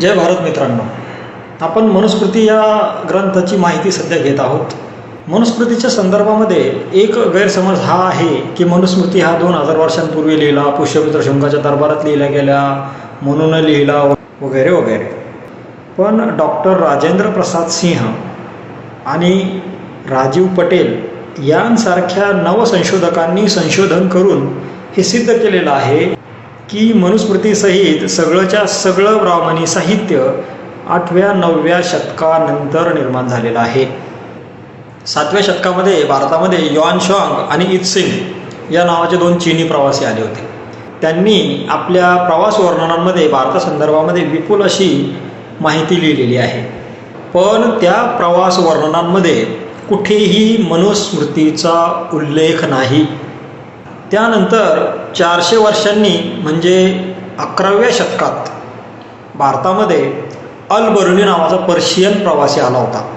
जय भारत मित्रांनो. आपण मनुस्मृती या ग्रंथाची माहिती सध्या घेत आहोत. मनुस्मृतीच्या संदर्भामध्ये एक गैरसमज हा आहे की मनुस्मृती हा दोन हजार वर्षांपूर्वी लिहिला पुष्यमित्र शंकाच्या दरबारात लिहिल्या गेल्या म्हणून लिहिला वगैरे वगैरे. पण डॉक्टर राजेंद्र प्रसाद सिंह आणि राजीव पटेल यांसारख्या नवसंशोधकांनी संशोधन करून हे सिद्ध केलेलं आहे की मनुस्मृतीसहित सगळंच्या सगळं ब्राह्मणी साहित्य आठव्या नवव्या शतकानंतर निर्माण झालेलं आहे. सातव्या शतकामध्ये भारतामध्ये युआन शॉंग आणि इत्सिंग या नावाचे दोन चीनी प्रवासी आले होते. त्यांनी आपल्या प्रवास वर्णनांमध्ये भारतासंदर्भामध्ये विपुल अशी माहिती लिहिलेली आहे. पण त्या प्रवास वर्णनांमध्ये कुठेही मनुस्मृतीचा उल्लेख नाही. त्यानंतर चारशे वर्षांनी म्हणजे अकराव्या शतकात भारतामध्ये अल बरुनी नावाचा पर्शियन प्रवासी आला होता.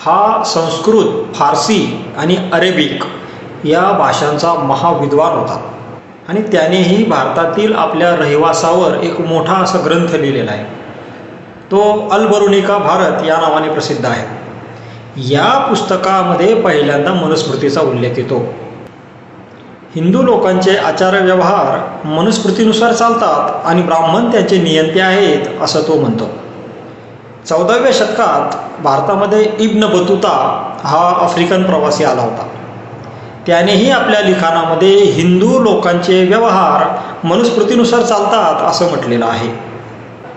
हा संस्कृत फारसी आणि अरेबिक या भाषांचा महाविद्वान होता. आणि त्यानेही भारतातील आपल्या रहिवासावर एक मोठा असा ग्रंथ लिहिलेला आहे. तो अल भारत या नावाने प्रसिद्ध आहे. या पुस्तकामध्ये पहिल्यांदा मनुस्मृतीचा उल्लेख येतो. हिंदू लोकांचे आचारव्यवहार मनुस्मृतीनुसार चालतात आणि ब्राह्मण त्यांचे नियंते आहेत असं तो म्हणतो. चौदाव्या शतकात भारतामध्ये इब्न बतुता हा आफ्रिकन प्रवासी आला होता. त्यानेही आपल्या लिखाणामध्ये हिंदू लोकांचे व्यवहार मनुस्मृतीनुसार चालतात असं म्हटलेलं आहे.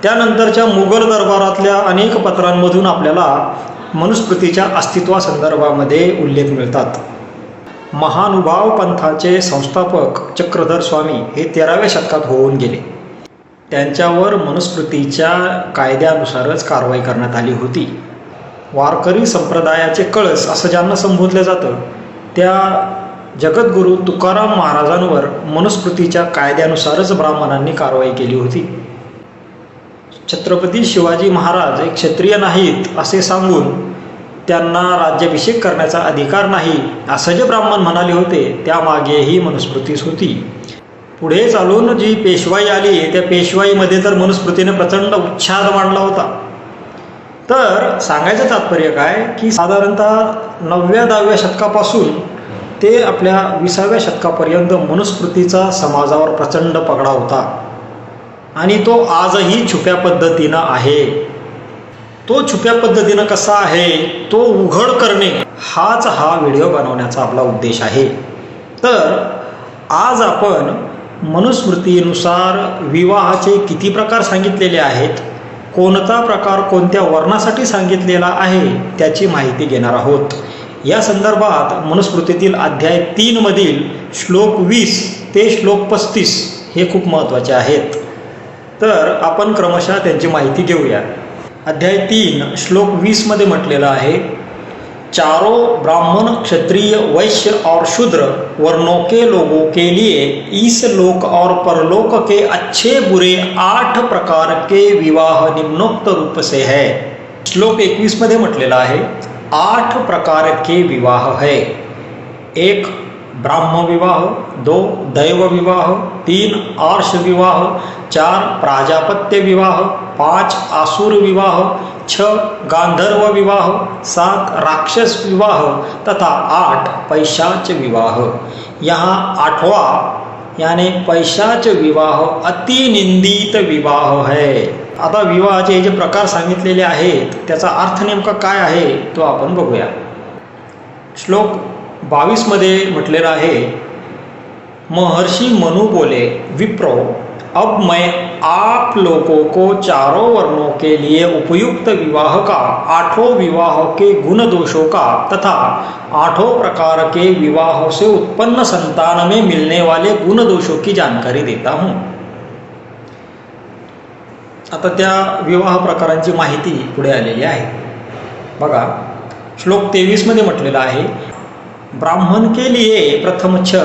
त्यानंतरच्या मुघल दरबारातल्या अनेक पत्रांमधून आपल्याला मनुस्मृतीच्या अस्तित्वासंदर्भामध्ये उल्लेख मिळतात. महानुभाव पंथाचे संस्थापक चक्रधर स्वामी हे तेराव्या शतकात होऊन गेले. त्यांच्यावर मनुस्मृतीच्या कायद्यानुसारच कारवाई करण्यात आली होती. वारकरी संप्रदायाचे कळस असं ज्यांना संबोधलं जातं त्या जगद्गुरू तुकाराम महाराजांवर मनुस्मृतीच्या कायद्यानुसारच ब्राह्मणांनी कारवाई केली होती. छत्रपती शिवाजी महाराज एक क्षत्रिय नाहीत असे सांगून त्यांना राज्याभिषेक करण्याचा अधिकार नाही असं जे ब्राह्मण म्हणाले होते त्यामागेही मनुस्मृतीच होती. पुढे चालून जी पेशवाई आली त्या पेशवाईमध्ये तर मनुस्मृतीने प्रचंड उच्छाद मांडला होता. तर सांगायचं तात्पर्य काय की साधारणतः नवव्या दहाव्या शतकापासून ते आपल्या विसाव्या शतकापर्यंत मनुस्मृतीचा समाजावर प्रचंड पगडा होता. आणि तो आजही छुप्या पद्धतीनं आहे. तो छुप्या पद्धतीनं कसा आहे तो उघड करणे हाच हा व्हिडिओ बनवण्याचा आपला उद्देश आहे. तर आज आपण मनुस्मृतीनुसार विवाहाचे किती प्रकार सांगितलेले आहेत कोणता प्रकार कोणत्या वर्णासाठी सांगितलेला आहे त्याची माहिती घेणार आहोत. या संदर्भात मनुस्मृतीतील अध्याय तीनमधील श्लोक वीस ते श्लोक पस्तीस हे खूप महत्त्वाचे आहेत. तर आपण क्रमशः त्यांची माहिती घेऊया. अध्याय तीन, श्लोक वीसमध्ये म्हटलेलं आहे, चारों ब्राह्मण क्षत्रिय, वैश्य और शूद्र वर्णों के लोगों के लिए इस लोक और परलोक के अच्छे बुरे आठ प्रकार के विवाह निम्नोक्त रूप से है। श्लोक एकवीस मध्ये म्हटलेला आहे, आठ प्रकार के विवाह है। एक, ब्राह्म विवाह, दो, दैव विवाह, तीन, आर्ष विवाह, चार, प्राजापत्य विवाह पाच आसुर विवाह छ गांधर्व विवाह सात राक्षस विवाह तथा आठ पैशाच विवाह. यहाँ आठवा याने पैशाच विवाह अतिनिंदित विवाह है. आता विवाहाचे हे जे प्रकार सांगितलेले आहेत त्याचा अर्थ नेमका काय आहे तो आपण बघूया. श्लोक बावीसमध्ये म्हटलेला आहे महर्षी मनु बोले विप्रो अब मैं आप लोगों को चारों वर्णों के लिए उपयुक्त विवाह का आठों विवाह के गुण दोषों का तथा आठों प्रकार के विवाहों से उत्पन्न संतान में मिलने वाले गुण दोषों की जानकारी देता हूँ। आता त्या विवाह प्रकारांची माहिती पुढे आलेली आहे। बघा श्लोक तेवीसमध्ये म्हटलेलं आहे ब्राह्मण के लिए प्रथम छ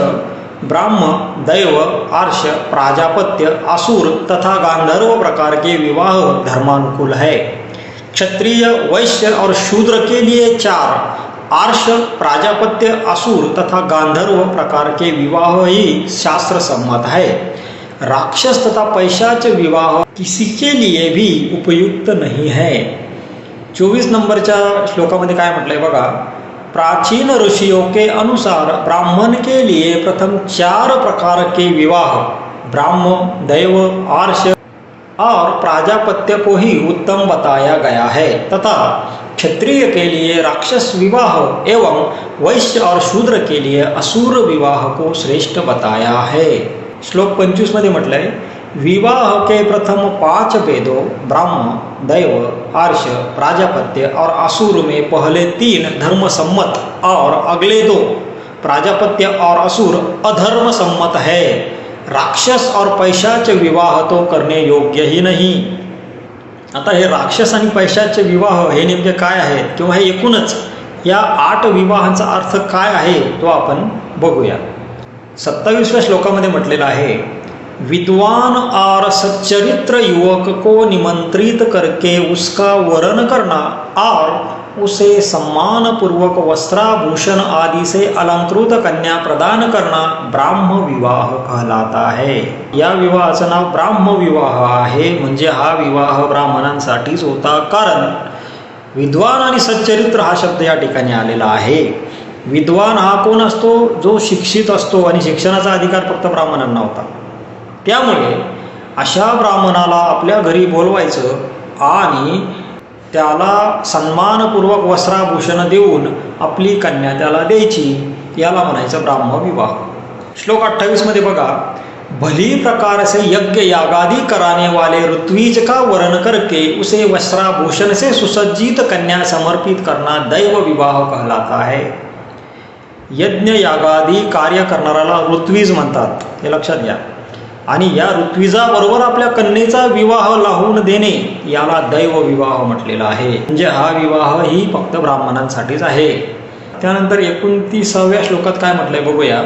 ब्राह्म, दैव, आर्ष, प्राजापत्य, असुर तथा गांधर्व प्रकार के विवाह धर्मानुकूल है। क्षत्रिय, वैश्य और शूद्र के लिए चार, आर्ष, प्राजापत्य, असुर तथा गांधर्व प्रकार के विवाह ही शास्त्र सम्मत है। राक्षस तथा पैशाच विवाह किसी के लिए भी उपयुक्त नहीं है। चोवीस नंबरच्या श्लोकामध्ये काय म्हटलंय बघा प्राचीन ऋषियों के अनुसार ब्राह्मण के लिए प्रथम चार प्रकार के विवाह, ब्राह्म, दैव, आर्ष और प्राजापत्य को ही उत्तम बताया गया है। तथा क्षत्रिय के लिए राक्षस विवाह एवं वैश्य और शूद्र के लिए असुर विवाह को श्रेष्ठ बताया है। श्लोक पंचवीस मध्ये म्हटलंय, विवाह के प्रथम पाँच वेदों ब्राह्म, दैव आर्ष प्राजापत्य और असुर में पहले तीन धर्म सम्मत और अगले दो। प्राजापत्य और असुर अधर्म सम्मत है। राक्षस और पैशाच विवाह तो करणे योग्य ही नाही। आता हे राक्षस आणि पैशाचे विवाह हे नेमके काय आहेत किंवा हे एकूणच या आठ विवाहांचा अर्थ काय आहे? तो आपण बघूया. सत्तावीसव्या श्लोकामध्ये म्हटलेलं आहे विद्वान और सच्चरित्र युवक को निमंत्रित करके उसका वरण करना और उसे सम्मान पूर्वक वस्त्राभूषण आदि से अलंकृत कन्या प्रदान करना ब्राह्म विवाह कहलाता है। या विवाहाचं नाव ब्राह्म विवाह आहे म्हणजे हा विवाह ब्राह्मणांसाठीच होता कारण विद्वान आणि सच्चरित्र हा शब्द या ठिकाणी आलेला आहे. विद्वान हा कोण असतो? जो शिक्षित असतो आणि शिक्षणाचा अधिकार फक्त ब्राह्मणांना होता. त्यामुळे अशा ब्राह्मणाला आपल्या घरी बोलवायचं आणि त्याला सन्मानपूर्वक वस्त्राभूषण देऊन आपली कन्या त्याला द्यायची याला म्हणायचं ब्राह्मविवाह श्लोक अठ्ठावीसमध्ये बघा भली प्रकार से यज्ञ यागादी कराने वाले ऋत्वीज का वर्ण करके उसे वस्त्राभूषण से सुसज्जित कन्या समर्पित करना दैव विवाह कहलाता है. यज्ञ यागादी कार्य करणाऱ्याला ऋत्वीज म्हणतात. हे लक्षात घ्या. आणि या ऋत्विजाबरोबर आपल्या कन्येचा विवाह लावून देणे याला दैव विवाह म्हटलेला आहे. म्हणजे हा विवाह ही फक्त ब्राह्मणांसाठीच आहे. त्यानंतर एकोणतीसाव्या श्लोकात काय म्हटलंय बघूया.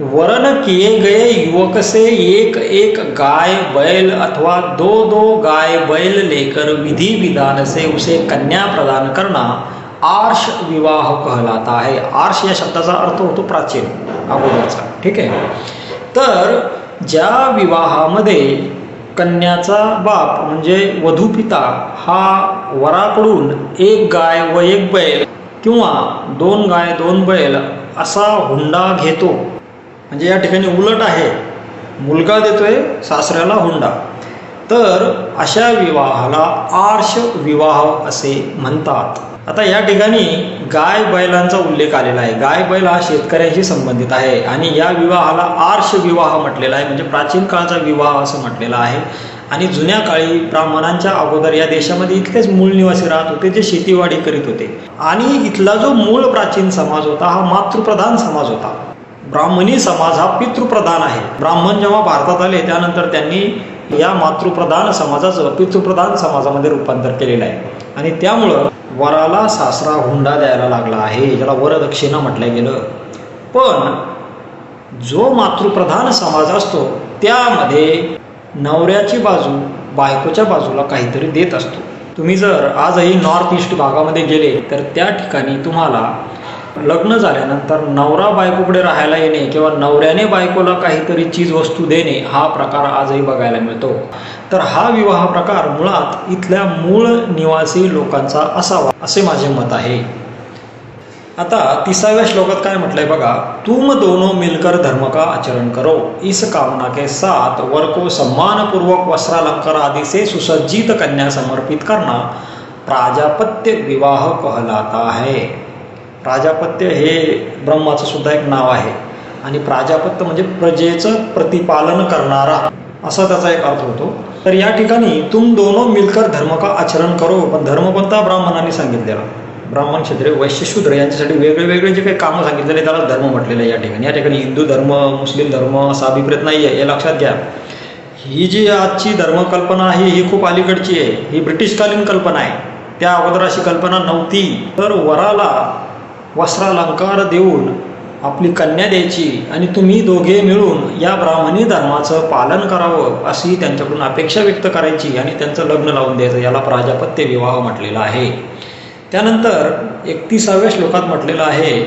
वरण किए गए युवक से एक एक गाय बैल अथवा दो दो गाय बैल लेकर विधि विधान से उसे कन्या प्रदान करना आर्ष विवाह कहलाता है. आर्ष या शब्दाचा अर्थ होतो प्राचीन अगोदरचा. ठीक आहे? तर ज्या विवाहामध्ये कन्याचा बाप म्हणजे वधूपिता हा वराकडून एक गाय व एक बैल किंवा दोन गाय दोन बैल असा हुंडा घेतो. म्हणजे या ठिकाणी उलट आहे. मुलगा देतोय सासऱ्याला हुंडा. तर अशा विवाहाला आर्ष विवाह असे म्हणतात. आता या ठिकाणी गाय बैलांचा उल्लेख आलेला आहे. गाय बैल हा शेतकऱ्यांशी संबंधित आहे आणि या विवाहाला आर्ष विवाह म्हटलेला आहे. म्हणजे प्राचीन काळचा विवाह असं म्हटलेला आहे. आणि जुन्या काळी ब्राह्मणांच्या अगोदर या देशामध्ये इथलेच मूळ निवासी राहत होते जे शेतीवाडी करीत होते. आणि इथला जो मूळ प्राचीन समाज होता हा मातृप्रधान समाज होता. ब्राह्मणी समाज हा पितृप्रधान आहे. ब्राह्मण जेव्हा भारतात आले त्यानंतर त्यांनी या मातृप्रधान समाजाचं पितृप्रधान समाजामध्ये रूपांतर केलेलं आहे. आणि त्यामुळं वराला सासरा हुंडा द्यायला लागला आहे. ज्याला वरदक्षिणा म्हटलं गेलं. पण जो मातृप्रधान समाज असतो त्यामध्ये नवऱ्याची बाजू बायकोच्या बाजूला काहीतरी देत असतो. तुम्ही जर आजही नॉर्थ ईस्ट भागामध्ये गेले तर त्या ठिकाणी तुम्हाला लग्न झाल्यानंतर नवरा बायकोकडे राहायला येणे किंवा नवऱ्याने बायकोला काहीतरी चीज वस्तू देणे हा प्रकार आजही बघायला मिळतो. तर हा विवाह प्रकार मुळात इथल्या मूळ निवासी लोकांचा असावा असे माझे मत आहे. आता तिसाव्या श्लोकात काय म्हटलंय बघा तुम दोनों मिलकर धर्म का आचरण करो? इस कामना के साथ वर को सम्मानपूर्वक वस्त्रालंकार आदि से सुसज्जित कन्या समर्पित करना प्राजापत्य विवाह कहलाता है। प्राजापत्य हे ब्रह्माचं सुद्धा एक नाव आहे. आणि प्राजापत्य म्हणजे प्रजेचं प्रतिपालन करणारा असा त्याचा एक अर्थ होतो. तर या ठिकाणी तुम दोनो मिलकर धर्म का आचरण करो? पण धर्म कोणता? ब्राह्मणांनी सांगितलेला. ब्राह्मण क्षेत्रे वैश्य शूद्र यांच्यासाठी वेगळे वेगळे जे काही कामं सांगितलेले त्याला धर्म म्हटलेलं आहे या ठिकाणी. या ठिकाणी हिंदू धर्म मुस्लिम धर्म असा अभिप्रेत नाही आहे हे लक्षात घ्या. ही जी आजची धर्मकल्पना आहे ही खूप अलीकडची आहे. ही ब्रिटिशकालीन कल्पना आहे. त्या अगोदर अशी कल्पना नव्हती. तर वराला वस्त्रालंकार देऊन आपली कन्या द्यायची आणि तुम्ही दोघे मिळून या ब्राह्मणी धर्माचं पालन करावं अशी त्यांच्याकडून अपेक्षा व्यक्त करायची आणि त्यांचं लग्न लावून द्यायचं. याला प्राजापत्य विवाह म्हटलेला आहे. त्यानंतर एकतीसाव्या श्लोकात म्हटलेलं आहे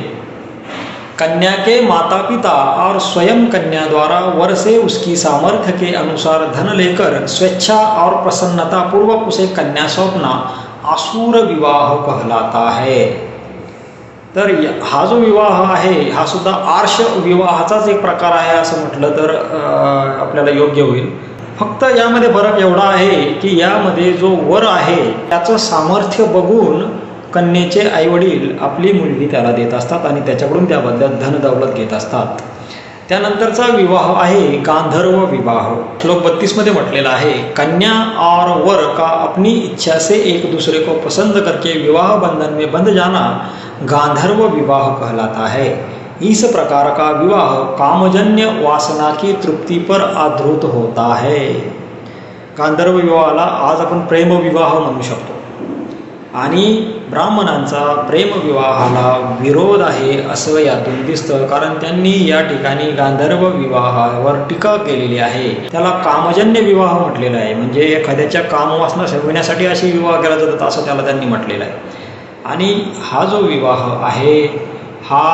कन्या के माता पिता और स्वयं कन्या द्वारा वर से उसकी सामर्थ्य के अनुसार धन लेकर स्वेच्छा और प्रसन्नता पूर्वक उसे कन्या सौंपना आसूर विवाह कहलाता है। तर हा जो विवाह आहे हा सुद्धा आर्ष विवाहाचाच एक प्रकार आहे असं म्हटलं तर आपल्याला योग्य होईल. फक्त यामध्ये फरक एवढा आहे की यामध्ये जो वर आहे त्याचं सामर्थ्य बघून कन्येचे आईवडील आपली मुलगी त्याला देत असतात आणि त्याच्याकडून त्या बदल्यात धन दौलत घेत असतात. त्यानंतरचा विवाह आहे गांधर्व विवाह. श्लोक बत्तीसमध्ये म्हटलेला आहे कन्या और वर का अपनी इच्छा से एक दूसरे को पसंद करके विवाह बंधन में बंध जाना गांधर्व विवाह कहलाता है। इस प्रकार का विवाह कामजन्य वासना की तृप्ति पर आधारित होता है। गांधर्व विवाहाला आज आपण प्रेम विवाह म्हणू शकतो। आणि ब्राह्मणांचा प्रेमविवाहाला विरोध आहे असं यातून दिसतं कारण त्यांनी या ठिकाणी गांधर्व विवाहावर टीका केलेली आहे. त्याला कामजन्य विवाह म्हटलेला आहे. म्हणजे एखाद्याच्या कामवासना शमविण्यासाठी असे विवाह केला जातात असं त्याला त्यांनी म्हटलेलं आहे. आणि हा जो विवाह आहे, हा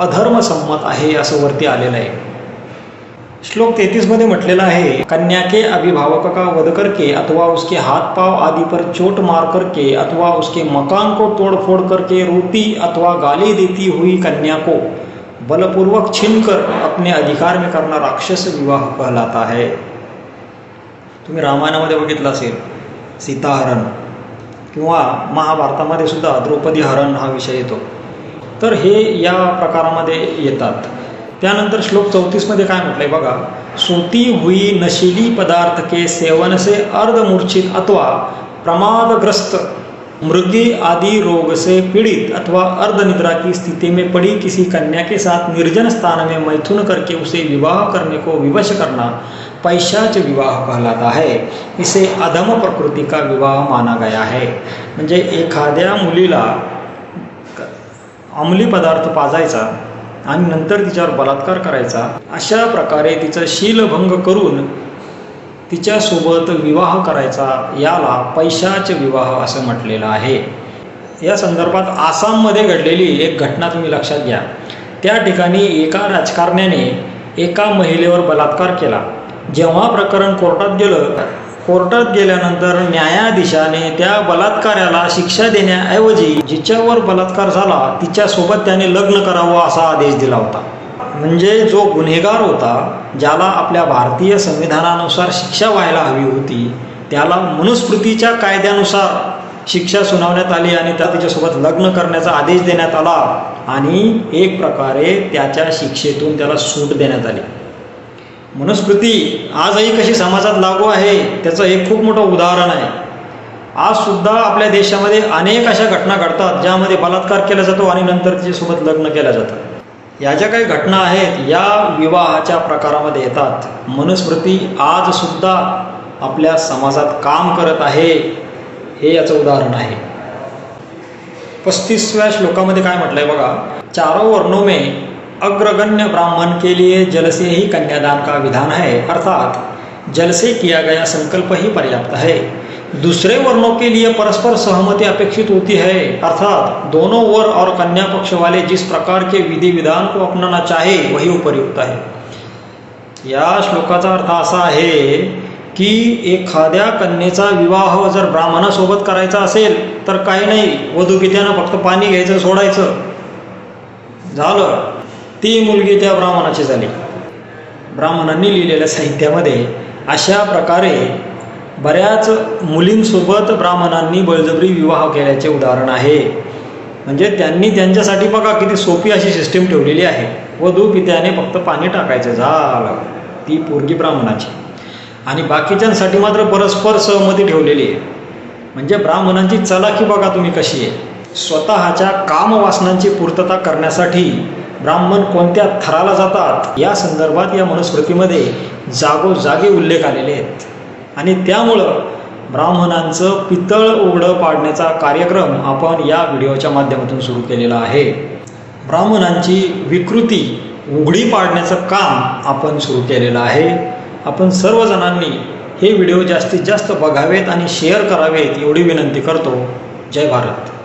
अधर्मसंमत आहे असं वरती आलेलं आहे. श्लोक तैतीस मध्ये म्हटलेला आहे कन्या के अभिभावक का वध करके अथवा उसके हाथ पाव आदि पर चोट मार करके अथवा उसके मकान को तोड़फोड़ करके रोटी अथवा गाली देती हुई कन्या को बलपूर्वक छीनकर अपने अधिकार में करना राक्षस विवाह कहलाता है. तुम्ही रामायणामध्ये बघितलं असेल, सीताहरण. किंवा महाभारतामध्ये सुद्धा द्रौपदी हरण हा विषय येतो. तर हे या प्रकारामध्ये येतात. त्यानंतर श्लोक चौतीसमध्ये काय म्हटलंय बघा सुती हुई नशीली पदार्थ के सेवन से अर्धमूर्छित अथवा प्रमादग्रस्त मृगी आदि रोग से पीड़ित अथवा अर्धनिद्रा की स्थिति में पड़ी किसी कन्या के साथ निर्जन स्थान में मैथुन करके उसे विवाह करने को विवश करना पैशाच विवाह कहलाता है। इसे अधम प्रकृति का विवाह माना गया है। म्हणजे एखाद्या मुलीला क- अंमली पदार्थ पाजायचा आणि नंतर तिच्यावर बलात्कार करायचा अशा प्रकारे तिचा शीलभंग करून तिच्यासोबत विवाह करायचा याला पैशाचे विवाह असं म्हटलेलं आहे. या संदर्भात आसाममध्ये घडलेली एक घटना तुम्ही लक्षात घ्या. त्या ठिकाणी एका राजकारण्याने एका महिलेवर बलात्कार केला. जेव्हा प्रकरण कोर्टात गेलं कोर्टात गेल्यानंतर न्यायाधीशाने त्या बलात्काराला शिक्षा देण्याऐवजी जिच्यावर बलात्कार झाला तिच्यासोबत त्याने लग्न करावं असा आदेश दिला होता. म्हणजे जो गुन्हेगार होता ज्याला आपल्या भारतीय संविधानानुसार शिक्षा व्हायला हवी होती त्याला मनुस्मृतीच्या कायद्यानुसार शिक्षा सुनावण्यात आली आणि त्या तिच्यासोबत लग्न करण्याचा आदेश देण्यात आला आणि एक प्रकारे त्याच्या शिक्षेतून त्याला सूट देण्यात आली. मनुस्मृती आजही कशी समाजात लागू आहे त्याचं एक खूप मोठं उदाहरण आहे. आज सुद्धा आपल्या देशामध्ये अनेक अशा घटना घडतात ज्यामध्ये बलात्कार केला जातो आणि नंतर तिच्यासोबत लग्न केलं जातं. या ज्या काही घटना आहेत या विवाहाच्या प्रकारामध्ये येतात. मनुस्मृती आज सुद्धा आपल्या समाजात काम करत आहे हे याचं उदाहरण आहे. पस्तीसव्या श्लोकामध्ये काय म्हटलंय बघा चारो वर्णों में अग्रगण्य ब्राह्मण के लिए जल से ही कन्यादान का विधान है अर्थात जल से किया गया संकल्प ही पर्याप्त है। दूसरे वर्णों के लिए परस्पर सहमति अपेक्षित होती है अर्थात दोनों वर और कन्या पक्ष वाले जिस प्रकार के विधि विधान को अपनाना चाहे वही उपयुक्त है। या श्लोकाचा अर्थ असा आहे की एखाद्या कन्येचा विवाह जर ब्राह्मणासोबत करायचा असेल तर काही नाही वधूपित्यानं फक्त पाणी घ्यायचं सोडायचं. झालं. ती मुलगी त्या ब्राह्मणाची झाली. ब्राह्मणांनी लिहिलेल्या साहित्यामध्ये अशा प्रकारे बऱ्याच मुलींसोबत ब्राह्मणांनी बळजबरी विवाह केल्याचे उदाहरण आहे. म्हणजे त्यांनी त्यांच्यासाठी बघा किती सोपी अशी सिस्टीम ठेवलेली आहे. व दुपित्याने फक्त पाणी टाकायचं. झालं. ती पोरगी ब्राह्मणाची. आणि बाकीच्यांसाठी मात्र परस्पर सहमती ठेवलेली आहे. म्हणजे ब्राह्मणांची चलाखी बघा तुम्ही कशी आहे. स्वतःच्या कामवासनांची पूर्तता करण्यासाठी ब्राह्मण कोणत्या थराला जातात? या संदर्भात या मनुस्मृतीमध्ये जागोजागी उल्लेख आलेले आहेत. आणि त्यामुळं ब्राह्मणांचं पितळ उघडं पाडण्याचा कार्यक्रम आपण या व्हिडिओच्या माध्यमातून सुरू केलेला आहे. ब्राह्मणांची विकृती उघडी पाडण्याचं काम आपण सुरू केलेलं आहे. आपण सर्वजणांनी हे व्हिडिओ जास्तीत जास्त बघावेत आणि शेअर करावेत एवढी विनंती करतो. जय भारत.